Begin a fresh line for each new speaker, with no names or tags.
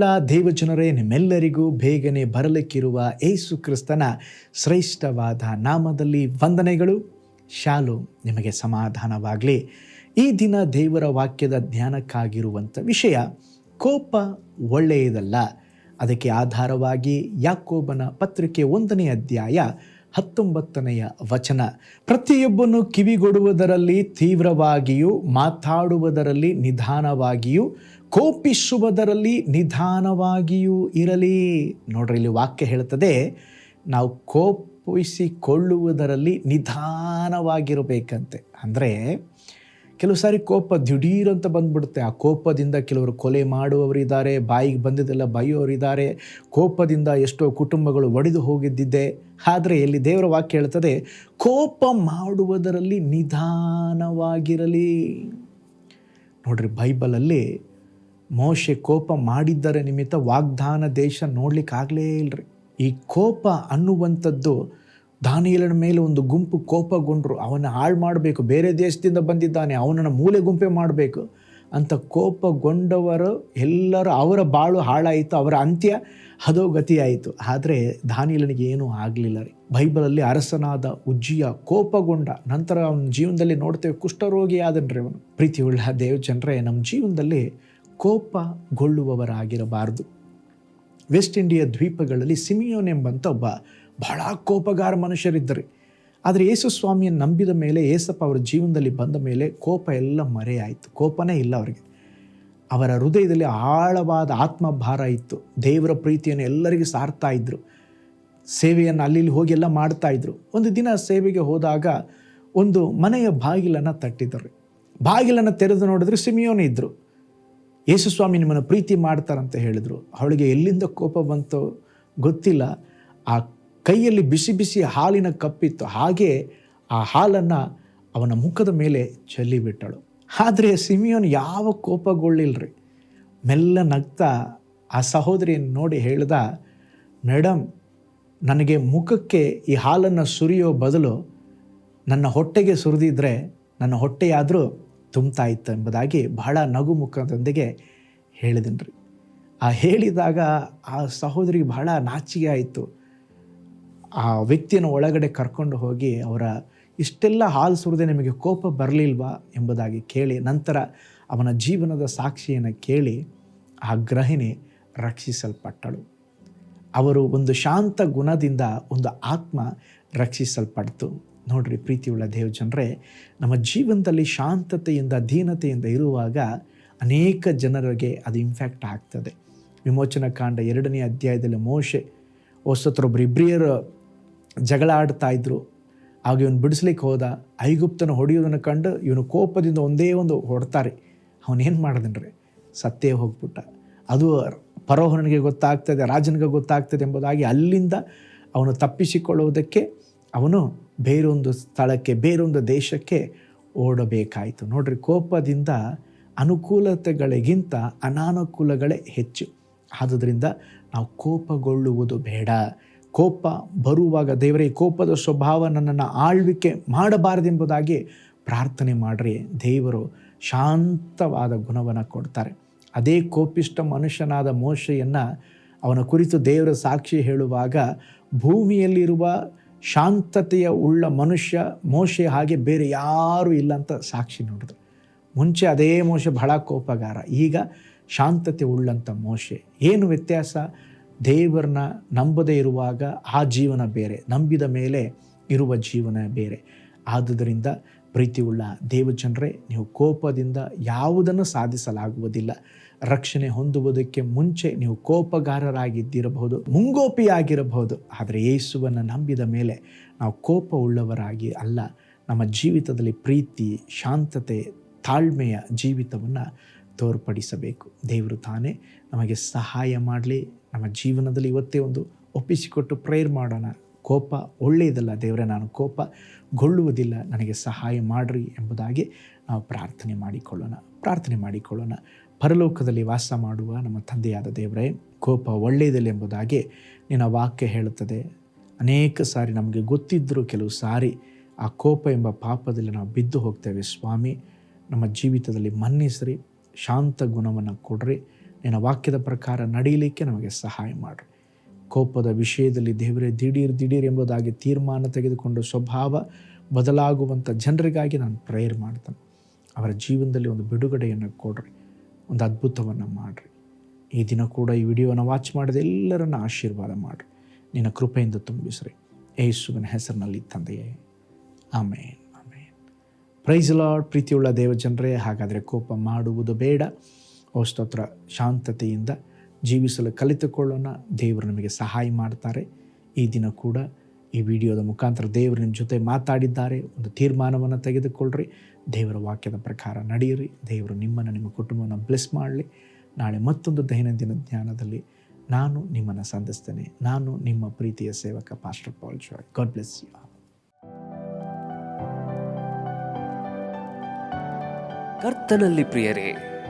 ಪ್ರೀತಿಯುಳ್ಳ ದೇವಜನರೇ, ನಿಮ್ಮೆಲ್ಲರಿಗೂ ಬೇಗನೆ ಬರಲಿಕ್ಕಿರುವ ಏಸು ಕ್ರಿಸ್ತನ ಶ್ರೇಷ್ಠವಾದ ನಾಮದಲ್ಲಿ ವಂದನೆಗಳು. ಶಾಲು ನಿಮಗೆ ಸಮಾಧಾನವಾಗಲಿ. ಈ ದಿನ ದೇವರ ವಾಕ್ಯದ ಧ್ಯಾನಕ್ಕಾಗಿರುವಂಥ ವಿಷಯ, ಕೋಪ ಒಳ್ಳೆಯದಲ್ಲ. ಅದಕ್ಕೆ ಆಧಾರವಾಗಿ ಯಾಕೋಬನ ಪತ್ರಿಕೆ ಒಂದನೇ ಅಧ್ಯಾಯ ಹತ್ತೊಂಬತ್ತನೆಯ ವಚನ. ಪ್ರತಿಯೊಬ್ಬನು ಕಿವಿಗೊಡುವುದರಲ್ಲಿ ತೀವ್ರವಾಗಿಯೂ, ಮಾತಾಡುವುದರಲ್ಲಿ ನಿಧಾನವಾಗಿಯೂ, ಕೋಪಿಸುವುದರಲ್ಲಿ ನಿಧಾನವಾಗಿಯೂ ಇರಲಿ. ನೋಡ್ರಿ, ಇಲ್ಲಿ ವಾಕ್ಯ ಹೇಳ್ತದೆ, ನಾವು ಕೋಪಿಸಿಕೊಳ್ಳುವುದರಲ್ಲಿ ನಿಧಾನವಾಗಿರಬೇಕಂತೆ. ಅಂದರೆ ಕೆಲವು ಸಾರಿ ಕೋಪ ದಿಢೀರಂತ ಬಂದ್ಬಿಡುತ್ತೆ. ಆ ಕೋಪದಿಂದ ಕೆಲವರು ಕೊಲೆ ಮಾಡುವವರಿದ್ದಾರೆ, ಬಾಯಿಗೆ ಬಂದಿದ್ದೆಲ್ಲ ಬೈಯೋರಿದ್ದಾರೆ. ಕೋಪದಿಂದ ಎಷ್ಟೋ ಕುಟುಂಬಗಳು ಒಡೆದು ಹೋಗಿದ್ದಿದೆ. ಆದರೆ ಇಲ್ಲಿ ದೇವರ ವಾಕ್ಯ ಹೇಳ್ತದೆ, ಕೋಪ ಮಾಡುವುದರಲ್ಲಿ ನಿಧಾನವಾಗಿರಲಿ. ನೋಡ್ರಿ, ಬೈಬಲಲ್ಲಿ ಮೋಶೆ ಕೋಪ ಮಾಡಿದ್ದರ ನಿಮಿತ್ತ ವಾಗ್ದಾನ ದೇಶ ನೋಡ್ಲಿಕ್ಕಾಗಲೇ ಇಲ್ರಿ. ಈ ಕೋಪ ಅನ್ನುವಂಥದ್ದು ದಾನಿಯಲನ ಮೇಲೆ ಒಂದು ಗುಂಪು ಕೋಪಗೊಂಡ್ರು, ಅವನ ಹಾಳು ಮಾಡಬೇಕು, ಬೇರೆ ದೇಶದಿಂದ ಬಂದಿದ್ದಾನೆ, ಅವನನ್ನು ಮೂಲೆ ಗುಂಪೆ ಮಾಡಬೇಕು ಅಂತ ಕೋಪಗೊಂಡವರು ಎಲ್ಲರೂ ಅವರ ಬಾಳು ಹಾಳಾಯಿತು, ಅವರ ಅಂತ್ಯ ಹದೋಗತಿಯಾಯಿತು ಆದರೆ ದಾನಿಯಲನಿಗೆ ಏನೂ ಆಗಲಿಲ್ಲ ರೀ. ಬೈಬಲಲ್ಲಿ ಅರಸನಾದ ಉಜ್ಜಿಯ ಕೋಪಗೊಂಡ ನಂತರ ಅವನ ಜೀವನದಲ್ಲಿ ನೋಡ್ತೇವೆ ಕುಷ್ಠರೋಗಿ ಆದನ್ರಿ ಅವನು. ಪ್ರೀತಿಯುಳ್ಳ ದೇವ ಜನರೇ ನಮ್ಮ ಜೀವನದಲ್ಲಿ ಕೋಪಗೊಳ್ಳುವವರಾಗಿರಬಾರ್ದು. ವೆಸ್ಟ್ ಇಂಡಿಯಾ ದ್ವೀಪಗಳಲ್ಲಿ ಸಿಮಿಯೋನ್ ಎಂಬಂಥ ಒಬ್ಬ ಬಹಳ ಕೋಪಗಾರ ಮನುಷ್ಯರಿದ್ದರು. ಆದರೆ ಯೇಸು ಸ್ವಾಮಿಯನ್ನು ನಂಬಿದ ಮೇಲೆ ಏಸಪ್ಪ ಅವರ ಜೀವನದಲ್ಲಿ ಬಂದ ಮೇಲೆ ಕೋಪ ಎಲ್ಲ ಮರೆಯಾಯಿತು. ಕೋಪನೇ ಇಲ್ಲ ಅವರಿಗೆ. ಅವರ ಹೃದಯದಲ್ಲಿ ಆಳವಾದ ಆತ್ಮಭಾರ ಇತ್ತು. ದೇವರ ಪ್ರೀತಿಯನ್ನು ಎಲ್ಲರಿಗೂ ಸಾರ್ತಾ ಇದ್ದರು ಸೇವೆಯನ್ನು ಅಲ್ಲಿ ಹೋಗಿ ಎಲ್ಲ ಮಾಡ್ತಾ ಇದ್ದರು ಒಂದು ದಿನ ಸೇವೆಗೆ ಹೋದಾಗ ಒಂದು ಮನೆಯ ಬಾಗಿಲನ್ನು ತಟ್ಟಿದರು. ಬಾಗಿಲನ್ನು ತೆರೆದು ನೋಡಿದ್ರೆ ಸಿಮಿಯೋನೇ ಇದ್ದರು ಯೇಸುಸ್ವಾಮಿ ನಿಮ್ಮನ್ನು ಪ್ರೀತಿ ಮಾಡ್ತಾರಂತ ಹೇಳಿದರು. ಅವಳಿಗೆ ಎಲ್ಲಿಂದ ಕೋಪ ಬಂತೋ ಗೊತ್ತಿಲ್ಲ. ಆ ಕೈಯಲ್ಲಿ ಬಿಸಿ ಬಿಸಿ ಹಾಲಿನ ಕಪ್ಪಿತ್ತು. ಹಾಗೆ ಆ ಹಾಲನ್ನು ಅವನ ಮುಖದ ಮೇಲೆ ಚೆಲ್ಲಿಬಿಟ್ಟಳು. ಆದರೆ ಸಿಮಿಯೋನ್ ಯಾವ ಕೋಪಗೊಳ್ಳಿಲ್ರಿ? ಮೆಲ್ಲ ನಗ್ತಾ ಆ ಸಹೋದರಿಯನ್ನು ನೋಡಿ ಹೇಳ್ದ ಮೇಡಮ್ ನನಗೆ ಮುಖಕ್ಕೆ ಈ ಹಾಲನ್ನು ಸುರಿಯೋ ಬದಲು ನನ್ನ ಹೊಟ್ಟೆಗೆ ಸುರಿದಿದ್ರೆ ನನ್ನ ಹೊಟ್ಟೆಯಾದರೂ ತುಂಬ್ತಾ ಇತ್ತು ಎಂಬುದಾಗಿ ಬಹಳ ನಗು ಮುಖದೊಂದಿಗೆ ರೀ ಆ ಹೇಳಿದಾಗ ಆ ಸಹೋದರಿಗೆ ಬಹಳ ನಾಚಿಗೆ ಆಯಿತು. ಆ ವ್ಯಕ್ತಿಯನ್ನು ಒಳಗಡೆ ಕರ್ಕೊಂಡು ಹೋಗಿ ಅವರ ಇಷ್ಟೆಲ್ಲ ಹಾಲು ಸುರಿದೆ ನಿಮಗೆ ಕೋಪ ಬರಲಿಲ್ವಾ ಎಂಬುದಾಗಿ ಕೇಳಿ, ನಂತರ ಅವನ ಜೀವನದ ಸಾಕ್ಷಿಯನ್ನು ಕೇಳಿ ಆ ಗ್ರಹಿಣಿ ರಕ್ಷಿಸಲ್ಪಟ್ಟಳು. ಅವರು ಒಂದು ಶಾಂತ ಗುಣದಿಂದ ಒಂದು ಆತ್ಮ ರಕ್ಷಿಸಲ್ಪಡ್ತು. ನೋಡ್ರಿ ಪ್ರೀತಿಯುಳ್ಳ ದೇವ ಜನರೇ ನಮ್ಮ ಜೀವನದಲ್ಲಿ ಶಾಂತತೆಯಿಂದ, ದೀನತೆಯಿಂದ ಇರುವಾಗ ಅನೇಕ ಜನರಿಗೆ ಅದು ಇಂಫ್ಯಾಕ್ಟ್ ಆಗ್ತದೆ. ವಿಮೋಚನಾ ಕಾಂಡ ಎರಡನೇ ಅಧ್ಯಾಯದಲ್ಲಿ ಮೋಶೆ ಹೊಸತ್ರೊಬ್ಬರು ಇಬ್ರಿಯರು ಜಗಳ ಆಡ್ತಾ ಇದ್ದರು ಆಗ ಇವನು ಬಿಡಿಸ್ಲಿಕ್ಕೆ ಹೋದ ಐಗುಪ್ತನ ಹೊಡೆಯೋದನ್ನು ಕಂಡು ಇವನು ಕೋಪದಿಂದ ಒಂದೇ ಒಂದು ಹೊಡ್ತಾರೆ. ಅವನೇನು ಮಾಡಿದನ್ರಿ? ಸತ್ತೇ ಹೋಗ್ಬಿಟ್ಟ. ಅದು ಪರೋಹನಿಗೆ ಗೊತ್ತಾಗ್ತದೆ, ರಾಜನಿಗೆ ಗೊತ್ತಾಗ್ತದೆ ಎಂಬುದಾಗಿ ಅಲ್ಲಿಂದ ಅವನು ತಪ್ಪಿಸಿಕೊಳ್ಳುವುದಕ್ಕೆ ಅವನು ಬೇರೊಂದು ಸ್ಥಳಕ್ಕೆ, ಬೇರೊಂದು ದೇಶಕ್ಕೆ ಓಡಬೇಕಾಯಿತು. ನೋಡ್ರಿ, ಕೋಪದಿಂದ ಅನುಕೂಲತೆಗಳಿಗಿಂತ ಅನಾನುಕೂಲಗಳೇ ಹೆಚ್ಚು. ಆದುದರಿಂದ ನಾವು ಕೋಪಗೊಳ್ಳುವುದು ಬೇಡ. ಕೋಪ ಬರುವಾಗ ದೇವರೇ, ಕೋಪದ ಸ್ವಭಾವ ನನ್ನನ್ನು ಆಳ್ವಿಕೆ ಮಾಡಬಾರದೆಂಬುದಾಗಿ ಪ್ರಾರ್ಥನೆ ಮಾಡ್ರಿ. ದೇವರು ಶಾಂತವಾದ ಗುಣವನ್ನು ಕೊಡ್ತಾರೆ. ಅದೇ ಕೋಪಿಷ್ಟ ಮನುಷ್ಯನಾದ ಮೋಶೆಯನ್ನು ಅವನ ಕುರಿತು ದೇವರ ಸಾಕ್ಷಿ ಹೇಳುವಾಗ ಭೂಮಿಯಲ್ಲಿರುವ ಶಾಂತತೆಯ ಉಳ್ಳ ಮನುಷ್ಯ ಮೋಶೆ ಹಾಗೆ ಬೇರೆ ಯಾರೂ ಇಲ್ಲ ಅಂತ ಸಾಕ್ಷಿ ನೋಡಿದ್ರು. ಮುಂಚೆ ಅದೇ ಮೋಶೆ ಬಹಳ ಕೋಪಗಾರ, ಈಗ ಶಾಂತತೆ ಉಳ್ಳಂಥ ಮೋಶೆ. ಏನು ವ್ಯತ್ಯಾಸ? ದೇವರನ್ನ ನಂಬದೇ ಇರುವಾಗ ಆ ಜೀವನ ಬೇರೆ, ನಂಬಿದ ಮೇಲೆ ಇರುವ ಜೀವನ ಬೇರೆ. ಆದುದರಿಂದ ಪ್ರೀತಿಯುಳ್ಳ ದೇವಜನರೇ, ನೀವು ಕೋಪದಿಂದ ಯಾವುದನ್ನು ಸಾಧಿಸಲಾಗುವುದಿಲ್ಲ. ರಕ್ಷಣೆ ಹೊಂದುವುದಕ್ಕೆ ಮುಂಚೆ ನೀವು ಕೋಪಗಾರರಾಗಿದ್ದಿರಬಹುದು, ಮುಂಗೋಪಿಯಾಗಿರಬಹುದು. ಆದರೆ ಯೇಸುವನ್ನು ನಂಬಿದ ಮೇಲೆ ನಾವು ಕೋಪ ಉಳ್ಳವರಾಗಿ ಅಲ್ಲ. ನಮ್ಮ ಜೀವಿತದಲ್ಲಿ ಪ್ರೀತಿ, ಶಾಂತತೆ, ತಾಳ್ಮೆಯ ಜೀವಿತವನ್ನು ತೋರ್ಪಡಿಸಬೇಕು. ದೇವರು ತಾನೇ ನಮಗೆ ಸಹಾಯ ಮಾಡಲಿ. ನಮ್ಮ ಜೀವನದಲ್ಲಿ ಇವತ್ತೇ ಒಂದು ಒಪ್ಪಿಸಿಕೊಟ್ಟು ಪ್ರೇಯರ್ ಮಾಡೋಣ. ಕೋಪ ಒಳ್ಳೆಯದಲ್ಲ ದೇವರೇ, ನಾನು ಕೋಪಗೊಳ್ಳುವುದಿಲ್ಲ ನನಗೆ ಸಹಾಯ ಮಾಡ್ರಿ ಎಂಬುದಾಗಿ ನಾವು ಪ್ರಾರ್ಥನೆ ಮಾಡಿಕೊಳ್ಳೋಣ. ಪ್ರಾರ್ಥನೆ ಮಾಡಿಕೊಳ್ಳೋಣ. ಪರಲೋಕದಲ್ಲಿ ವಾಸ ಮಾಡುವ ನಮ್ಮ ತಂದೆಯಾದ ದೇವರೇ, ಕೋಪ ಒಳ್ಳೆಯದಲ್ಲ ಎಂಬುದಾಗಿ ನಿನ್ನ ವಾಕ್ಯ ಹೇಳುತ್ತದೆ. ಅನೇಕ ಸಾರಿ ನಮಗೆ ಗೊತ್ತಿದ್ದರೂ ಕೆಲವು ಸಾರಿ ಆ ಕೋಪ ಎಂಬ ಪಾಪದಲ್ಲಿ ನಾವು ಬಿದ್ದು ಹೋಗ್ತೇವೆ ಸ್ವಾಮಿ. ನಮ್ಮ ಜೀವಿತದಲ್ಲಿ ಮನ್ನಿಸ್ರಿ. ಶಾಂತ ಗುಣವನ್ನು ಕೊಡ್ರಿ. ನಿನ್ನ ವಾಕ್ಯದ ಪ್ರಕಾರ ನಡೆಯಲಿಕ್ಕೆ ನಮಗೆ ಸಹಾಯ ಮಾಡಿರಿ. ಕೋಪದ ವಿಷಯದಲ್ಲಿ ದೇವರೇ ದಿಢೀರ್ ದಿಢೀರ್ ಎಂಬುದಾಗಿ ತೀರ್ಮಾನ ತೆಗೆದುಕೊಂಡು ಸ್ವಭಾವ ಬದಲಾಗುವಂಥ ಜನರಿಗಾಗಿ ನಾನು ಪ್ರೇಯರ್ ಮಾಡ್ತೇನೆ. ಅವರ ಜೀವನದಲ್ಲಿ ಒಂದು ಬಿಡುಗಡೆಯನ್ನು ಕೊಡ್ರಿ. ಒಂದು ಅದ್ಭುತವನ್ನು ಮಾಡಿರಿ. ಈ ದಿನ ಕೂಡ ಈ ವಿಡಿಯೋನ ವಾಚ್ ಮಾಡಿದ ಎಲ್ಲರನ್ನ ಆಶೀರ್ವಾದ ಮಾಡಿರಿ. ನಿನ್ನ ಕೃಪೆಯಿಂದ ತುಂಬಿಸ್ರಿ. ಯೇಸುವಿನ ಹೆಸರಿನಲ್ಲಿ ತಂದೆಯೇ. ಆಮೇನ್ ಆಮೇನ್. ಪ್ರೈಸ್ ಲಾಡ್ ಪ್ರೀತಿಯುಳ್ಳ ದೇವಜನರೇ, ಹಾಗಾದರೆ ಕೋಪ ಮಾಡುವುದು ಬೇಡ. ಓ ಸ್ತೋತ್ರ ಶಾಂತತೆಯಿಂದ ಜೀವಿಸಲು ಕಲಿತುಕೊಳ್ಳೋಣ. ದೇವರು ನಮಗೆ ಸಹಾಯ ಮಾಡ್ತಾರೆ. ಈ ದಿನ ಕೂಡ ಈ ವಿಡಿಯೋದ ಮುಖಾಂತರ ದೇವರು ನಿಮ್ಮ ಜೊತೆ ಮಾತಾಡಿದ್ದಾರೆ. ಒಂದು ತೀರ್ಮಾನವನ್ನು ತೆಗೆದುಕೊಳ್ಳ್ರಿ. ದೇವರ ವಾಕ್ಯದ ಪ್ರಕಾರ ನಡೆಯಿರಿ. ದೇವರು ನಿಮ್ಮನ್ನು ನಿಮ್ಮ ಕುಟುಂಬವನ್ನು ಬ್ಲೆಸ್ ಮಾಡಲಿ. ನಾಳೆ ಮತ್ತೊಂದು ದೈನಂದಿನ ಜ್ಞಾನದಲ್ಲಿ ನಾನು ನಿಮ್ಮನ್ನು ಸಂಧಿಸ್ತೇನೆ. ನಾನು ನಿಮ್ಮ ಪ್ರೀತಿಯ ಸೇವಕ pastor Paul Joy God bless you
ಕರ್ತನಲ್ಲಿ ಪ್ರಿಯರೇ